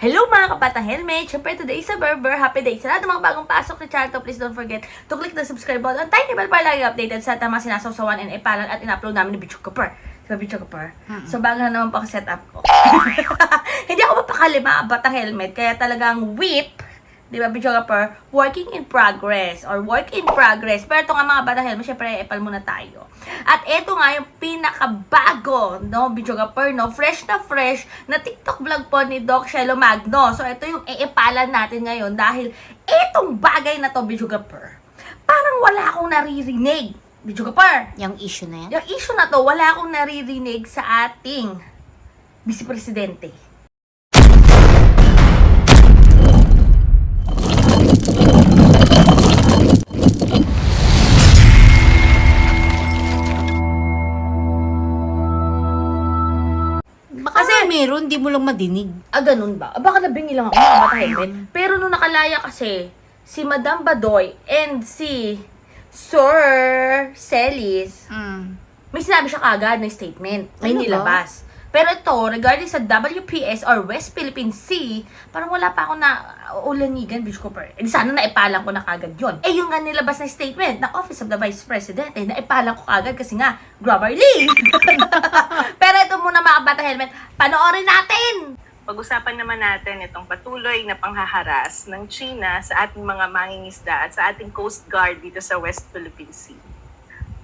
Hello mga kabatang helmet! Siyempre today is a Berber Happy Day! Sa lahat ng mga bagong pasok na channel to, please don't forget to click the subscribe button, tiny bell para lagi updated sa tamang sinasawsawan and ipalan at in-upload namin ni Bicho Kapar. Diba Bicho Kapar? So bago na naman po ang setup ko. Hindi ako mapakalima batang helmet, kaya talagang whip Di ba, Kapar? Working in progress or work in progress. Pero ito nga mga batang helmet, syempre, epal muna tayo. At ito nga yung pinakabago, no, Kapar, no? Fresh na fresh na TikTok vlog po ni Doc Shelo Magno. So, ito yung iipalan natin ngayon dahil itong bagay na to, Kapar, parang wala akong naririnig. Kapar, Yung issue na yan? yung issue na to, wala akong naririnig sa ating Vice Presidente. Meron, di mo lang madinig. Ah, ganun ba? Ah, Baka nabingi lang ako mga bata helmet. Pero nung nakalaya kasi, si Madam Badoy and si Sir Celis, Mm. may sinabi siya kagad na statement. May Ano ba? nilabas. Pero ito, regarding sa WPS or West Philippine Sea, parang wala pa ako na ulanigan, ko pa. Eh, sana naipalang ko na kagad yun. Eh, yung nga nilabas na statement ng Office of the Vice President, eh, naipalang ko kagad kasi nga, grubberly. Pero ito muna mga bata helmet, panoorin natin! Pag-usapan naman natin itong patuloy na panghaharas ng China sa ating mga mangingisda at sa ating Coast Guard dito sa West Philippine Sea.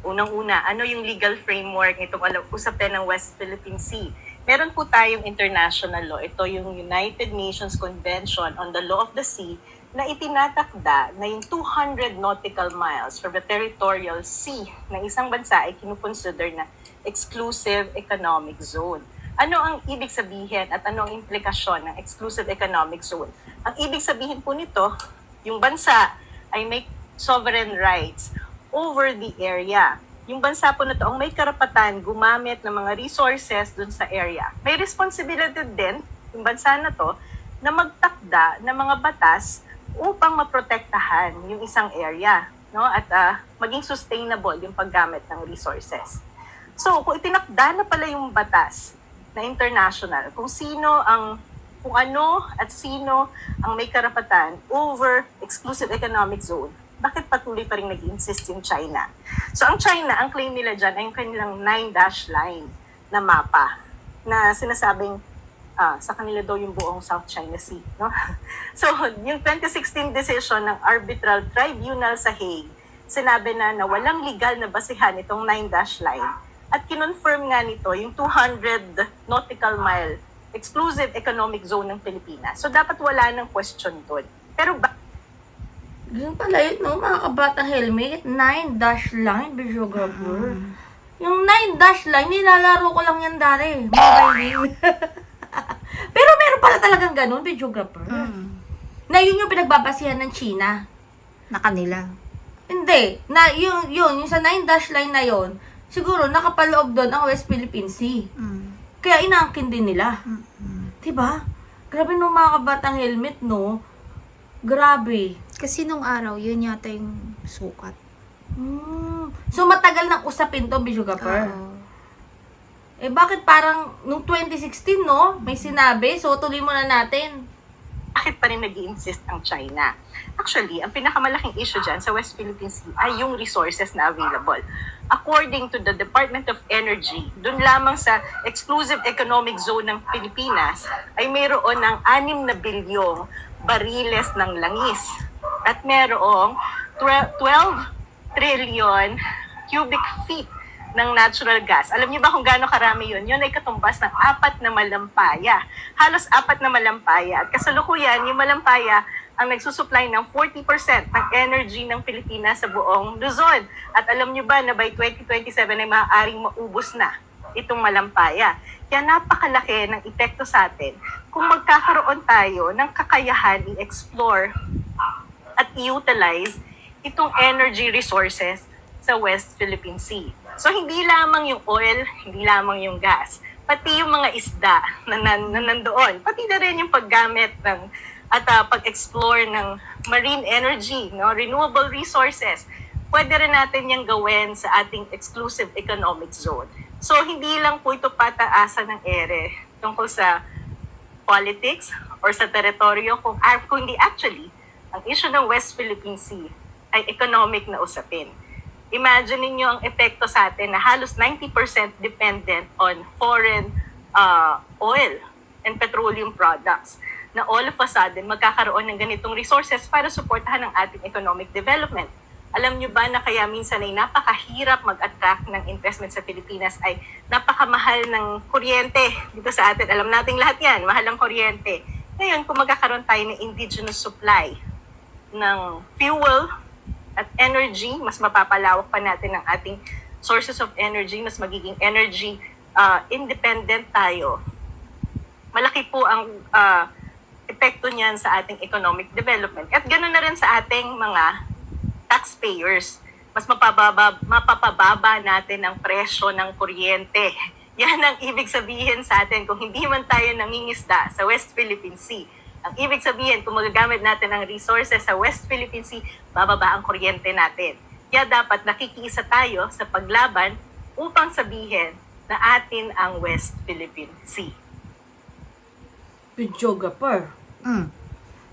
Unang-una, ano yung legal framework nitong usapin ng West Philippine Sea? Meron po tayong international law. Ito yung United Nations Convention on the Law of the Sea na itinatakda na yung 200 nautical miles from the territorial sea ng isang bansa ay kinukonsider na exclusive economic zone. Ano ang ibig sabihin at ano ang implikasyon ng exclusive economic zone? Ang ibig sabihin po nito, yung bansa ay may sovereign rights over the area. Yung bansa po na to ang may karapatan gumamit ng mga resources dun sa area. May responsibility din yung bansa na to na magtakda ng mga batas upang maprotektahan yung isang area no at ah, maging sustainable yung paggamit ng resources. So, kung itinakda na pala yung batas na international, kung sino ang kung ano at sino ang may karapatan over exclusive economic zone, bakit patuloy pa rin nag-insist yung China? So, ang China, ang claim nila dyan ay yung kanilang nine-dash line na mapa na sinasabing ah, sa kanila daw yung buong South China Sea. No? So, yung 2016 decision ng Arbitral Tribunal sa Hague, sinabi na na walang legal na basihan itong nine-dash line at kinonfirm nga nito yung 200 nautical mile exclusive economic zone ng Pilipinas. So, dapat wala ng question doon. Pero ba- Ganun pala yun, no? Mga kabatang helmet, 9 dash line, videographer. Yung 9 dash line, nilalaro ko lang yan dati. Mobile game. Pero meron pala talagang ganun, videographer. Mm. Na yun yung pinagbabasihan ng China. Na kanila. Hindi. Na yung, yun, yung sa 9 dash line na yun, siguro nakapaloob doon ang West Philippine Sea. Mm. Kaya inaangkin din nila. Mm. Diba? Grabe nung mga kabatang helmet, no? Grabe. Kasi nung araw, yun yata yung sukat. Hmm. So, matagal nang usapin to, Bijou Gapper. Oo. Eh, bakit parang nung 2016, no? May sinabi. So, tuloy muna natin. bakit pa rin nag insist ang China? Actually, ang pinakamalaking issue dyan sa West Philippine Sea ay yung resources na available. According to the Department of Energy, dun lamang sa exclusive economic zone ng Pilipinas ay mayroon ng 6 na bilyong bariles ng langis at mayroong 12 trillion cubic feet ng natural gas. Alam niyo ba kung gaano karami yun? Yun ay katumbas ng apat na malampaya. Halos apat na malampaya. At kasalukuyan, yung malampaya ang nagsusupply ng 40% ng energy ng Pilipinas sa buong Luzon. At alam niyo ba na by 2027 ay maaaring maubos na itong malampaya. Kaya napakalaki ng epekto sa atin kung magkakaroon tayo ng kakayahan i-explore at i-utilize itong energy resources sa West Philippine Sea. So hindi lamang yung oil, hindi lamang yung gas, pati yung mga isda na, nan, na nandoon, pati na rin yung paggamit ng at ah, pag-explore ng marine energy, no, renewable resources. Pwede rin natin yung gawin sa ating exclusive economic zone. So hindi lang po ito pataasan ng ere tungkol sa politics or sa teritoryo kung, ah, kung hindi actually, ang issue ng West Philippine Sea ay economic na usapin. Imagine niyo ang epekto sa atin na halos 90% dependent on foreign uh, oil and petroleum products na all of a sudden magkakaroon ng ganitong resources para suportahan ang ating economic development. Alam nyo ba na kaya minsan ay napakahirap mag-attract ng investment sa Pilipinas ay napakamahal ng kuryente dito sa atin. Alam nating lahat yan, mahal ang kuryente. Ngayon, kung magkakaroon tayo ng indigenous supply ng fuel at energy, mas mapapalawak pa natin ang ating sources of energy, mas magiging energy uh, independent tayo. Malaki po ang uh, epekto niyan sa ating economic development. At ganoon na rin sa ating mga taxpayers. Mas mapababa, mapapababa natin ang presyo ng kuryente. Yan ang ibig sabihin sa atin kung hindi man tayo nangingisda sa West Philippine Sea. Ang ibig sabihin, kung magagamit natin ang resources sa West Philippine Sea, bababa ang kuryente natin. Kaya dapat nakikiisa tayo sa paglaban upang sabihin na atin ang West Philippine Sea. Videographer. Mm.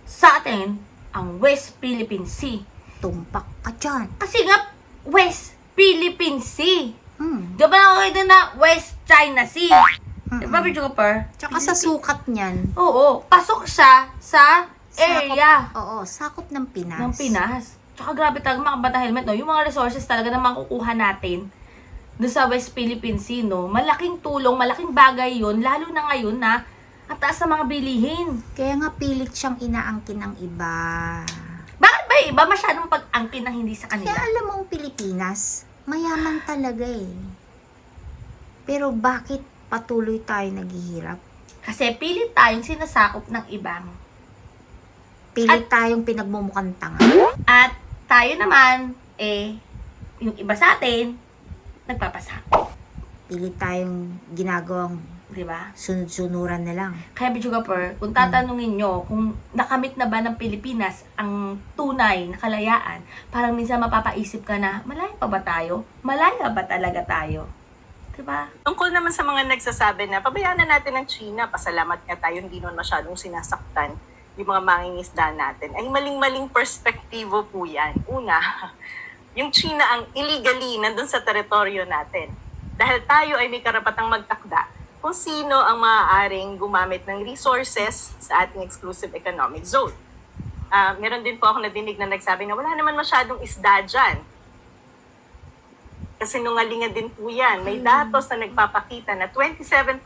Sa atin, ang West Philippine Sea. Tumpak ka dyan. Kasi nga, West Philippine Sea. Mm. Di ba nakakita na West China Sea? Di ba, videographer? Tsaka sa sukat niyan. Oo, pasok siya sa area Sakop, oo, sakop ng Pinas. ng Pinas. Tsaka grabe talaga mga kabata helmet, no? Yung mga resources talaga na makukuha natin doon sa West Philippine Sea, no? Malaking tulong, malaking bagay yun, lalo na ngayon na ang taas ng mga bilihin. Kaya nga pilit siyang inaangkin ng iba. Bakit ba iba masyadong pag-angkin ng hindi sa Kaya kanila? alam mo ang Pilipinas, mayaman talaga eh. Pero bakit patuloy tayo naghihirap? Kasi pilit tayong sinasakop ng ibang. Pilit tayong pinagmumukhang tanga. At tayo naman, eh, yung iba sa atin, nagpapasakop. Pilit tayong ginagawang Di ba? sunod-sunuran na lang. Kaya Bicho Gapper, kung tatanungin nyo kung nakamit na ba ng Pilipinas ang tunay na kalayaan, parang minsan mapapaisip ka na, malaya pa ba tayo? Malaya ba talaga tayo? Diba? Tungkol naman sa mga nagsasabi na pabayaan na natin ang China, pasalamat nga tayo, hindi naman masyadong sinasaktan yung mga mangingisda natin, ay maling-maling perspektibo po yan. Una, yung China ang illegally nandun sa teritoryo natin. Dahil tayo ay may karapatang magtakda kung sino ang maaaring gumamit ng resources sa ating exclusive economic zone. Ah, meron din po ako nadinig na nagsabi na wala naman masyadong isda dyan. Kasi nungalingan din po yan. May datos na nagpapakita na 27%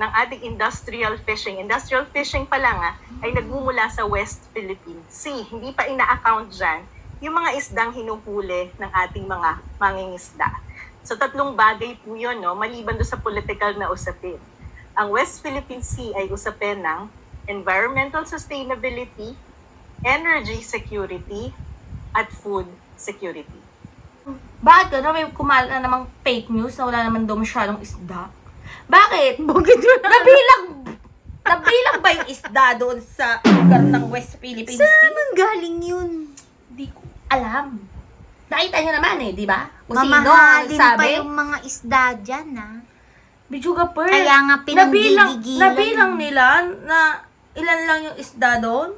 ng ating industrial fishing, industrial fishing pa lang ah, ay nagmumula sa West Philippine Sea. Hindi pa ina-account dyan yung mga isdang hinuhuli ng ating mga mangingisda. So tatlong bagay po yun, no? maliban do sa political na usapin. Ang West Philippine Sea ay usapin ng environmental sustainability, energy security, at food security. Bakit ka may kumalat na namang fake news na wala naman daw masyadong isda? Bakit? Bakit mo Nabilang, nabilang ba yung isda doon sa lugar ng West Philippine Saan Sea? naman galing yun? Di ko alam. Nakita nyo naman eh, di ba? Kung sino ang Mamahalin pa yung mga isda dyan, ha? Bijuga per. Kaya nga nabilang, pinanggigigilan. nabilang nila na ilan lang yung isda doon.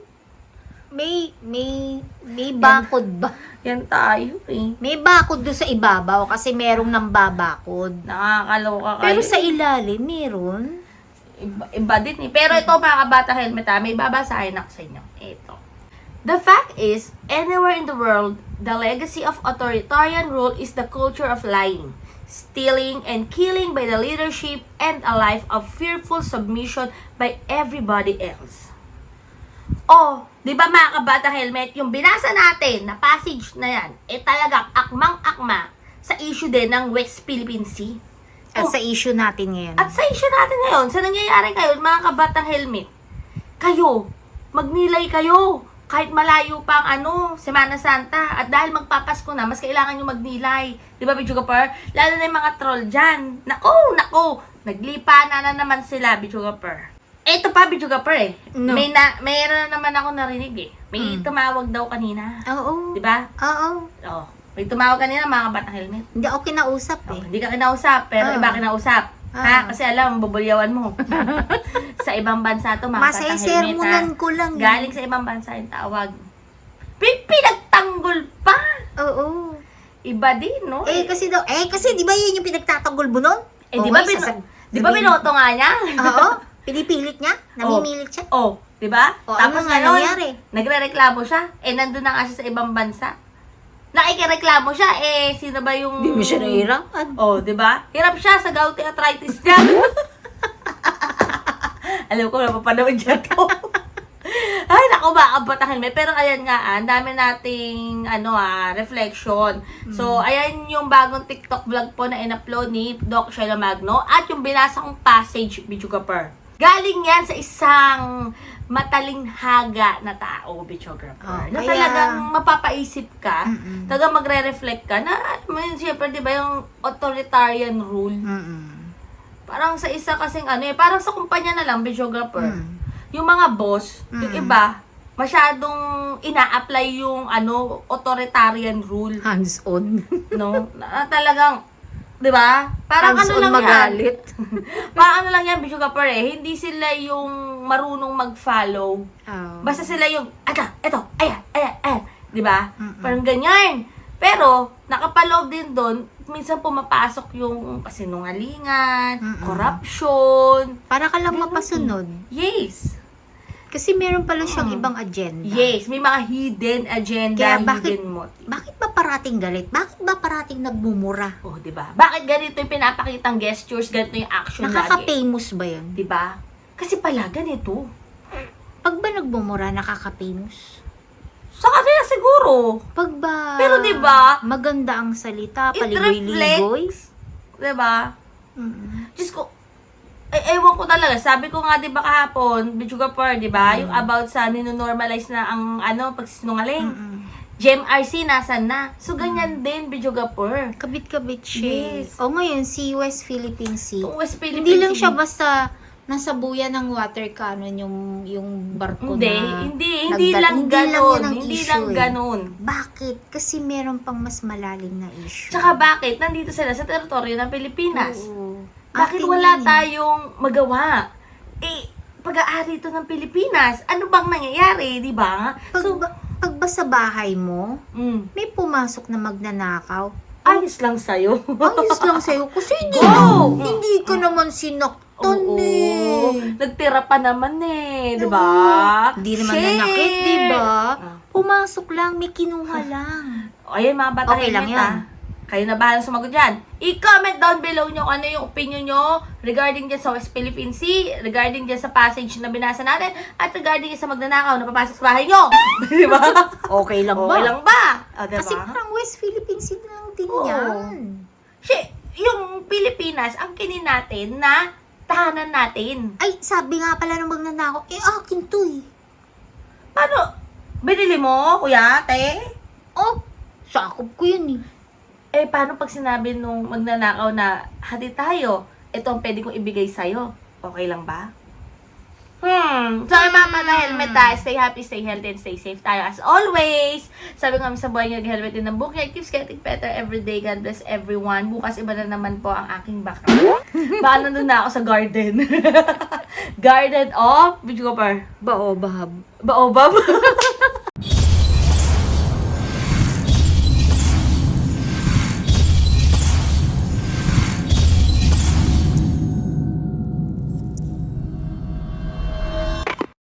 May, may, may bakod ba? Yan tayo eh. May bakod doon sa ibabaw kasi merong nang babakod. Nakakaloka kayo. Pero sa ilalim, meron. iba, iba din eh. Pero ito mga kabata helmet ha, may babasahin ako sa inyo. Ito. The fact is, anywhere in the world, the legacy of authoritarian rule is the culture of lying, stealing, and killing by the leadership and a life of fearful submission by everybody else. Oh, di ba mga kabata helmet, yung binasa natin na passage na yan, eh talagang akmang-akma sa issue din ng West Philippine Sea. At Oh. sa issue natin ngayon. At sa issue natin ngayon, sa nangyayari ngayon, mga kabatang helmet, kayo, magnilay kayo. Kahit malayo pa ang ano, Semana Santa. At dahil magpapasko na, mas kailangan nyo magnilay. Di ba, Bichuga Per? Lalo na yung mga troll dyan. Nako, nako. Naglipa na na naman sila, Bichuga Per. Eto pa, Bichuga Per eh. No. May na, mayroon na naman ako narinig eh. May Mm. tumawag daw kanina. Oo. Di ba? Oo. Oh, may tumawag kanina, mga kabatang helmet. Hindi ako kinausap Oh, eh. hindi ka kinausap, pero Ah. iba kinausap. Ah. Ha? Kasi alam, bubulyawan mo. sa ibang bansa to, mga katang helmet, ha? Masay-sermonan ko lang. eh. Galing sa ibang bansa yung tawag. Pi- Pinagtanggol pa! Oo. Iba din, no? Eh, kasi daw, eh, kasi di ba yun yung pinagtatanggol mo nun? Eh, di Oo, ba, may bino- sasag- di ba sabihin- binoto nga niya? Oo. Pinipilit niya? Namimilit siya? Oh, di ba? O, Tapos ano nga ngayon, nangyari? nagre-reklamo siya. Eh, nandun na nga siya sa ibang bansa. Nakikireklamo siya, eh, sino ba yung... nahihirapan. Oh, di ba? Hirap siya sa gouty arthritis niya. Alam ko, napapanood niya to. Ay, naku, ang helmet. Pero ayan nga, ah, ang dami nating, ano ah, reflection. So, ayan yung bagong TikTok vlog po na in-upload ni Doc Shelo Magno at yung binasa kong passage, videographer. Galing yan sa isang matalinghaga na tao, videographer. Oh, na kaya- talagang mapapaisip ka, Mm-mm. talagang magre-reflect ka na, mo yun, siyempre, di ba, yung authoritarian rule. Mm-mm. Parang sa isa kasing ano eh, parang sa kumpanya na lang, videographer. Mm. Yung mga boss, yung Mm. iba, masyadong ina-apply yung ano, authoritarian rule, Hands-on. no? Na, talagang, 'di ba? Parang ano Hands-on lang magalit. yan. Parang ano lang yan, videographer eh. Hindi sila yung marunong mag-follow. Oh. Basta sila yung, eto, eto, ayan, ayan, ayan. Di ba? Mm-mm. Parang ganyan. Pero, nakapaloob din doon, minsan pumapasok yung kasinungalingan, Mm-mm. corruption. Para ka lang Ganun mapasunod. Yes. Kasi meron pala siyang Mm. ibang agenda. Yes. May mga hidden agenda, Kaya bakit- hidden motive. Bakit ba parating galit? Bakit ba parating nagmumura? Oh, di ba? Bakit ganito yung pinapakitang gestures, ganito yung action lagi? Nakaka-famous ba yun? Di ba? Kasi pala ganito. Pag ba nagmumura, nakaka-famous? Sa kanila siguro. Pag ba Pero di ba, maganda ang salita, It paligoy-ligoy? reflects. Di ba? Mm. Diyos ko, eh, ewan ko talaga. Sabi ko nga, di ba kahapon, Bichugapur, di ba? Yung about sa ninonormalize na ang ano, pagsisinungaling. Mm-mm. Gem RC, nasan na? So, ganyan din, Bichugapur. Kabit-kabit siya. Yes. O ngayon, si West Philippine Sea. Kung West Philippines. Hindi lang siya basta nasa buya ng water cannon yung yung barko Hindi, na hindi, hindi nagdal- lang hindi lang ganun. yun ang Hindi issue lang eh. ganun. Bakit? Kasi meron pang mas malalim na issue. Tsaka bakit? Nandito sila sa teritoryo ng Pilipinas. Oo. Bakit wala yan. tayong magawa? Eh, pag-aari ito ng Pilipinas. Ano bang nangyayari, di ba? Pag, So, pag ba sa bahay mo, mm, may pumasok na magnanakaw, ayos lang sa'yo. ayos lang sa'yo. Kasi hindi, Go! naman, hindi ka naman sinaktan Oo. eh. Nagtira pa naman eh, di ba? Hindi naman Shit! nanakit, di ba? Ah. Pumasok lang, may kinuha lang. Ayan mga bata Okay lang helmet, yan. Ah. Kayo na bahala sumagot dyan. I-comment down below nyo kung ano yung opinion nyo regarding dyan sa West Philippine Sea, regarding dyan sa passage na binasa natin, at regarding dyan sa magnanakaw na papasok sa bahay nyo. di ba? Okay lang Okay lang ba? O, di Kasi ba? parang West Philippine Sea lang din Oo. yan. Shit, yung Pilipinas, ang kinin natin na tahanan natin. Ay, sabi nga pala ng magnanakaw, eh akin to eh. Paano? Binili mo, kuya, te? Oh, sakop ko yun eh. Eh, paano pag sinabi nung magnanakaw na hati tayo, ito ang pwede kong ibigay sa'yo? Okay lang ba? Hmm. So, ay mama na helmet tayo. Stay happy, stay healthy, and stay safe tayo as always. Sabi nga sa buhay niyo, helmet din ng book niya. It keeps getting better every day. God bless everyone. Bukas iba na naman po ang aking baka. Baka nandun na ako sa garden. garden of, video ko par, Baobab. baobab.